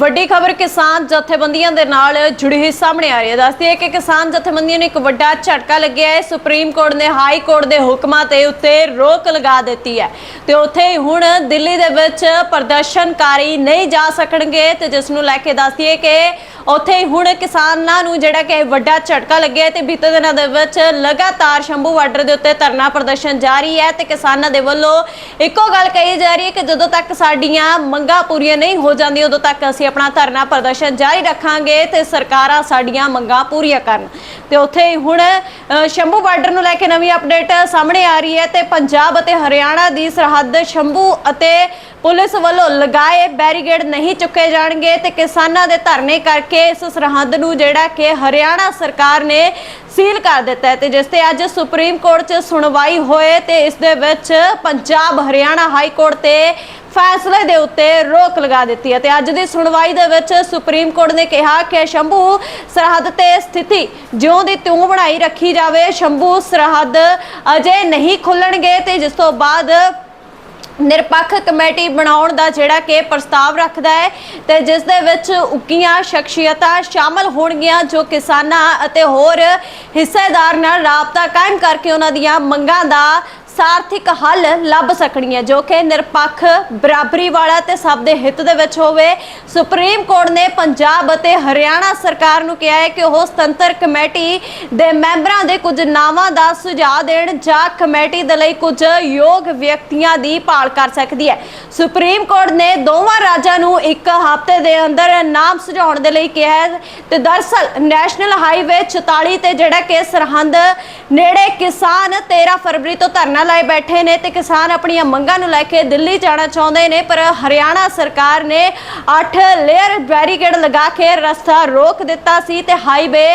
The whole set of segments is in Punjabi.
ਵੱਡੀ ਖਬਰ ਕਿਸਾਨ ਜਥੇਬੰਦੀਆਂ ਦੇ ਨਾਲ ਜੁੜੀ ਹੋਈ ਸਾਹਮਣੇ ਆ ਰਹੀ ਹੈ। ਦੱਸਦੀ ਹੈ ਕਿ ਕਿਸਾਨ ਜਥੇਬੰਦੀਆਂ ਨੂੰ ਇੱਕ ਵੱਡਾ ਝਟਕਾ ਲੱਗਿਆ ਹੈ। ਸੁਪਰੀਮ ਕੋਰਟ ਨੇ ਹਾਈ ਕੋਰਟ ਦੇ ਹੁਕਮਾਂ ਤੇ ਉੱਤੇ ਰੋਕ ਲਗਾ ਦਿੱਤੀ ਹੈ। ਤੇ ਉੱਥੇ ਹੀ ਹੁਣ ਦਿੱਲੀ ਦੇ ਵਿੱਚ ਪ੍ਰਦਰਸ਼ਨਕਾਰੀ ਨਹੀਂ ਜਾ ਸਕਣਗੇ ਤੇ ਜਿਸ ਨੂੰ ਲੈ ਕੇ ਦੱਸਦੀ ਹੈ ਕਿ ਉੱਥੇ ਹੀ ਹੁਣ ਕਿਸਾਨਾਂ ਨੂੰ ਜਿਹੜਾ ਕਿ ਵੱਡਾ ਝਟਕਾ ਲੱਗਿਆ ਹੈ ਤੇ ਬੀਤੇ ਦਿਨਾਂ ਦੇ ਵਿੱਚ ਲਗਾਤਾਰ ਸ਼ੰਭੂ ਬਾਰਡਰ ਦੇ ਉੱਤੇ ਧਰਨਾ ਪ੍ਰਦਰਸ਼ਨ ਜਾਰੀ ਹੈ ਤੇ ਕਿਸਾਨਾਂ ਦੇ ਵੱਲੋਂ ਇੱਕੋ ਗੱਲ ਕਹੀ ਜਾ ਰਹੀ ਹੈ ਕਿ ਜਦੋਂ ਤੱਕ ਸਾਡੀਆਂ ਮੰਗਾਂ ਪੂਰੀਆਂ ਨਹੀਂ ਹੋ ਜਾਂਦੀਆਂ, ਉਦੋਂ ਤੱਕ ਅਸੀਂ ਆਪਣਾ ਧਰਨਾ ਪ੍ਰਦਰਸ਼ਨ ਜਾਰੀ ਰੱਖਾਂਗੇ ਤੇ ਸਰਕਾਰਾਂ ਸਾਡੀਆਂ ਮੰਗਾਂ ਪੂਰੀਆਂ ਕਰਨ। ਤੇ ਉੱਥੇ ਹੀ ਹੁਣ ਸ਼ੰਭੂ ਬਾਰਡਰ ਨੂੰ ਲੈ ਕੇ ਨਵੀਂ ਅਪਡੇਟ ਸਾਹਮਣੇ ਆ ਰਹੀ ਹੈ ਤੇ ਪੰਜਾਬ ਅਤੇ ਹਰਿਆਣਾ ਦੀ ਸਰਹੱਦ ਸ਼ੰਭੂ ਅਤੇ ਪੁਲਿਸ ਵੱਲੋਂ ਲਗਾਏ ਬੈਰੀਗੇਡ ਨਹੀਂ ਚੁੱਕੇ ਜਾਣਗੇ ਤੇ ਕਿਸਾਨਾਂ ਦੇ ਧਰਨੇ ਕਰਕੇ ਇਸ ਸਰਹੱਦ ਨੂੰ ਜਿਹੜਾ ਕਿ ਹਰਿਆਣਾ ਸਰਕਾਰ ਨੇ ਸੀਲ ਕਰ ਦਿੱਤਾ ਹੈ ਤੇ ਜਿਸ ਤੇ ਅੱਜ ਸੁਪਰੀਮ ਕੋਰਟ 'ਚ ਸੁਣਵਾਈ ਹੋਏ ਤੇ ਇਸ ਦੇ ਵਿੱਚ ਪੰਜਾਬ ਹਰਿਆਣਾ ਹਾਈ ਕੋਰਟ ਤੇ ਫੈਸਲੇ ਦੇ ਉੱਤੇ ਰੋਕ ਲਗਾ ਦਿੱਤੀ ਹੈ ਤੇ ਅੱਜ ਦੀ ਸੁਣਵਾਈ ਦੇ ਵਿੱਚ ਸੁਪਰੀਮ ਕੋਰਟ ਨੇ ਕਿਹਾ ਕਿ ਸ਼ੰਭੂ ਸਰਹੱਦ ਤੇ ਸਥਿਤੀ ਜਿਉਂ ਦੀ ਤਿਉਂ ਬਣਾਈ ਰੱਖੀ ਜਾਵੇ, ਸ਼ੰਭੂ ਸਰਹੱਦ ਅਜੇ ਨਹੀਂ ਖੁੱਲਣਗੇ ਤੇ ਜਿਸ ਤੋਂ ਬਾਅਦ ਨਿਰਪੱਖ ਕਮੇਟੀ ਬਣਾਉਣ ਦਾ ਜਿਹੜਾ ਕਿ ਪ੍ਰਸਤਾਵ ਰੱਖਦਾ ਹੈ ਤੇ ਜਿਸ ਦੇ ਵਿੱਚ ਉੱਕੀਆਂ ਸ਼ਖਸੀਅਤਾਂ ਸ਼ਾਮਲ ਹੋਣਗੀਆਂ ਜੋ ਕਿਸਾਨਾਂ ਅਤੇ ਹੋਰ ਹਿੱਸੇਦਾਰ ਨਾਲ ਰਾਬਤਾ ਕਾਇਮ ਕਰਕੇ ਉਹਨਾਂ ਦੀਆਂ ਮੰਗਾਂ ਦਾ ਸਾਰਥਿਕ ਹੱਲ ਲੱਭ ਸਕਣੀ ਹੈ ਜੋ ਕਿ ਨਿਰਪੱਖ, ਬਰਾਬਰੀ ਵਾਲਾ ਤੇ ਸਭ ਦੇ ਹਿੱਤ ਦੇ ਵਿੱਚ ਹੋਵੇ। ਸੁਪਰੀਮ ਕੋਰਟ ਨੇ ਪੰਜਾਬ ਅਤੇ ਹਰਿਆਣਾ ਸਰਕਾਰ ਨੂੰ ਕਿਹਾ ਹੈ ਕਿ ਉਹ ਸੁਤੰਤਰ ਕਮੇਟੀ ਦੇ ਮੈਂਬਰਾਂ ਦੇ ਕੁਝ ਨਾਵਾਂ ਦਾ ਸੁਝਾਅ ਦੇਣ ਜਾਂ ਕਮੇਟੀ ਦੇ ਲਈ ਕੁਝ ਯੋਗ ਵਿਅਕਤੀਆਂ ਦੀ ਭਾਲ ਕਰ ਸਕਦੀ ਹੈ। ਸੁਪਰੀਮ ਕੋਰਟ ਨੇ ਦੋਵਾਂ ਰਾਜਾਂ ਨੂੰ ਇੱਕ ਹਫ਼ਤੇ ਦੇ ਅੰਦਰ ਨਾਮ ਸੁਝਾਉਣ ਦੇ ਲਈ ਕਿਹਾ ਹੈ ਤੇ ਦਰਸਲ ਨੈਸ਼ਨਲ ਹਾਈਵੇ 44 ਤੇ ਜਿਹੜਾ ਕਿ ਸਰਹੰਦ ਨੇੜੇ ਕਿਸਾਨ 13 ਫਰਵਰੀ ਤੋਂ ਧਰਨਾ ਲਾਏ ਬੈਠੇ ਨੇ ਤੇ ਕਿਸਾਨ ਆਪਣੀਆਂ ਮੰਗਾਂ ਨੂੰ ਲੈ ਕੇ ਦਿੱਲੀ ਜਾਣਾ ਚਾਹੁੰਦੇ ਨੇ, ਪਰ ਹਰਿਆਣਾ ਸਰਕਾਰ ਨੇ 8 ਲੇਅਰ ਬੈਰੀਕੇਡ ਲਗਾ ਕੇ ਰਸਤਾ ਰੋਕ ਦਿੱਤਾ ਸੀ ਤੇ ਹਾਈਵੇ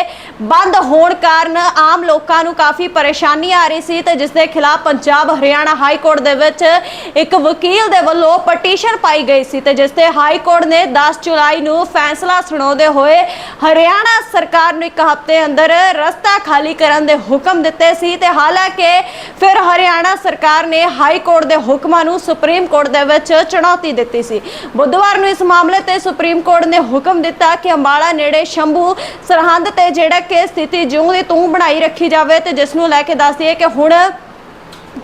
ਬੰਦ ਹੋਣ ਕਾਰਨ ਆਮ ਲੋਕਾਂ ਨੂੰ ਕਾਫੀ ਪਰੇਸ਼ਾਨੀ ਆ ਰਹੀ ਸੀ ਤੇ ਜਿਸ ਦੇ ਖਿਲਾਫ ਪੰਜਾਬ ਹਰਿਆਣਾ ਹਾਈ ਕੋਰਟ ਦੇ ਵਿੱਚ ਇੱਕ ਵਕੀਲ ਦੇ ਵੱਲੋਂ ਪਟੀਸ਼ਨ ਪਾਈ ਗਈ ਸੀ ਤੇ ਜਿਸ ਤੇ ਹਾਈ ਕੋਰਟ ਨੇ 10 ਜੁਲਾਈ ਨੂੰ ਫੈਸਲਾ ਸੁਣਾਉਂਦੇ ਹੋਏ ਹਰਿਆਣਾ ਸਰਕਾਰ ਨੂੰ ਇੱਕ ਹਫ਼ਤੇ ਅੰਦਰ ਰਸਤਾ ਖਾਲੀ ਕਰਨ ਦੇ ਹੁਕਮ ਦਿੱਤੇ ਸੀ ਤੇ ਹਾਲਾਂਕਿ ਫਿਰ ਹਰਿਆਣਾ ਸਰਕਾਰ ਨੇ ਹਾਈ ਕੋਰਟ ਦੇ ਹੁਕਮਾਂ ਨੂੰ ਸੁਪਰੀਮ ਕੋਰਟ ਦੇ ਵਿੱਚ ਚੁਣੌਤੀ ਦਿੱਤੀ ਸੀ। ਬੁੱਧਵਾਰ ਨੂੰ ਇਸ ਮਾਮਲੇ ਤੇ ਸੁਪਰੀਮ ਕੋਰਟ ਨੇ ਹੁਕਮ ਦਿੱਤਾ ਕਿ ਅੰਬਾਲਾ ਨੇੜੇ ਸ਼ੰਭੂ ਸਰਹੰਦ ਤੇ ਜਿਹੜਾ ਕਿ ਸਥਿਤੀ ਜਿਉਂ ਦੀ ਤੂੰ ਬਣਾਈ ਰੱਖੀ ਜਾਵੇ ਤੇ ਜਿਸ ਨੂੰ ਲੈ ਕੇ ਦੱਸਦੀ ਹੈ ਕਿ ਹੁਣ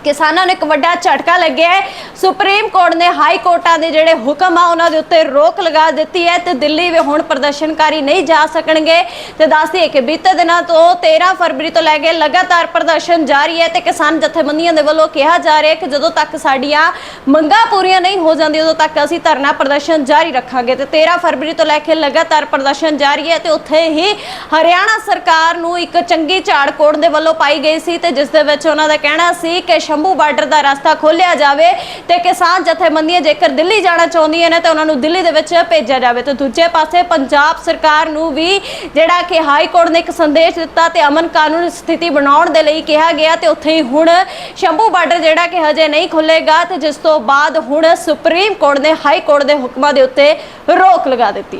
ਕਿਸਾਨਾਂ ਨੂੰ ਇੱਕ ਵੱਡਾ ਝਟਕਾ ਲੱਗਿਆ ਹੈ। ਸੁਪਰੀਮ ਕੋਰਟ ਨੇ ਹਾਈ ਕੋਰਟਾਂ ਦੇ ਜਿਹੜੇ ਹੁਕਮ ਆ, ਉਹਨਾਂ ਦੇ ਉੱਤੇ ਰੋਕ ਲਗਾ ਦਿੱਤੀ ਹੈ ਤੇ ਦਿੱਲੀ ਵੀ ਹੁਣ ਪ੍ਰਦਰਸ਼ਨਕਾਰੀ ਨਹੀਂ ਜਾ ਸਕਣਗੇ। ਤੇ ਦੱਸਦੀ ਕਿ ਬੀਤੇ ਦਿਨਾਂ ਤੋਂ 13 ਫਰਵਰੀ ਤੋਂ ਲੈ ਕੇ ਲਗਾਤਾਰ ਪ੍ਰਦਰਸ਼ਨ ਜਾਰੀ ਹੈ ਤੇ ਕਿਸਾਨ ਜਥੇਬੰਦੀਆਂ ਦੇ ਵੱਲੋਂ ਕਿਹਾ ਜਾ ਰਿਹਾ ਹੈ ਕਿ ਜਦੋਂ ਤੱਕ ਸਾਡੀਆਂ ਮੰਗਾਂ ਪੂਰੀਆਂ ਨਹੀਂ ਹੋ ਜਾਂਦੀਆਂ, ਉਦੋਂ ਤੱਕ ਅਸੀਂ ਧਰਨਾ ਪ੍ਰਦਰਸ਼ਨ ਜਾਰੀ ਰੱਖਾਂਗੇ। ਤੇ 13 ਫਰਵਰੀ ਤੋਂ ਲੈ ਕੇ ਲਗਾਤਾਰ ਪ੍ਰਦਰਸ਼ਨ ਜਾਰੀ ਹੈ ਤੇ ਉੱਥੇ ਹੀ ਹਰਿਆਣਾ ਸਰਕਾਰ ਨੂੰ ਇੱਕ ਚੰਗੀ ਝਾੜ ਕੋਰਟ ਦੇ ਵੱਲੋਂ ਪਾਈ ਗਈ ਸੀ ਤੇ ਜਿਸ ਦੇ ਵਿੱਚ ਉਹਨਾਂ ਦਾ ਕਹਿਣਾ ਸੀ ਕਿ ਸ਼ੰਭੂ ਬਾਰਡਰ ਦਾ ਰਸਤਾ ਖੋਲਿਆ ਜਾਵੇ ਤੇ ਕਿਸਾਨ ਜਥੇਬੰਦੀਆਂ ਜੇਕਰ ਦਿੱਲੀ ਜਾਣਾ ਚਾਹੁੰਦੀਆਂ ਨੇ ਤਾਂ ਉਹਨਾਂ ਨੂੰ ਦਿੱਲੀ ਦੇ ਵਿੱਚ ਭੇਜਿਆ ਜਾਵੇ। ਤੇ ਦੂਜੇ ਪਾਸੇ ਪੰਜਾਬ ਸਰਕਾਰ ਨੂੰ ਵੀ ਜਿਹੜਾ ਕਿ ਹਾਈ ਕੋਰਟ ਨੇ ਇੱਕ ਸੰਦੇਸ਼ ਦਿੱਤਾ ਤੇ ਅਮਨ ਕਾਨੂੰਨ ਸਥਿਤੀ ਬਣਾਉਣ ਦੇ ਲਈ ਕਿਹਾ ਗਿਆ ਤੇ ਉੱਥੇ ਹੀ ਹੁਣ ਸ਼ੰਭੂ ਬਾਰਡਰ ਜਿਹੜਾ ਕਿ ਹਜੇ ਨਹੀਂ ਖੁੱਲੇਗਾ ਤੇ ਜਿਸ ਤੋਂ ਬਾਅਦ ਹੁਣ ਸੁਪਰੀਮ ਕੋਰਟ ਨੇ ਹਾਈ ਕੋਰਟ ਦੇ ਹੁਕਮਾਂ ਦੇ ਉੱਤੇ ਰੋਕ ਲਗਾ ਦਿੱਤੀ ਹੈ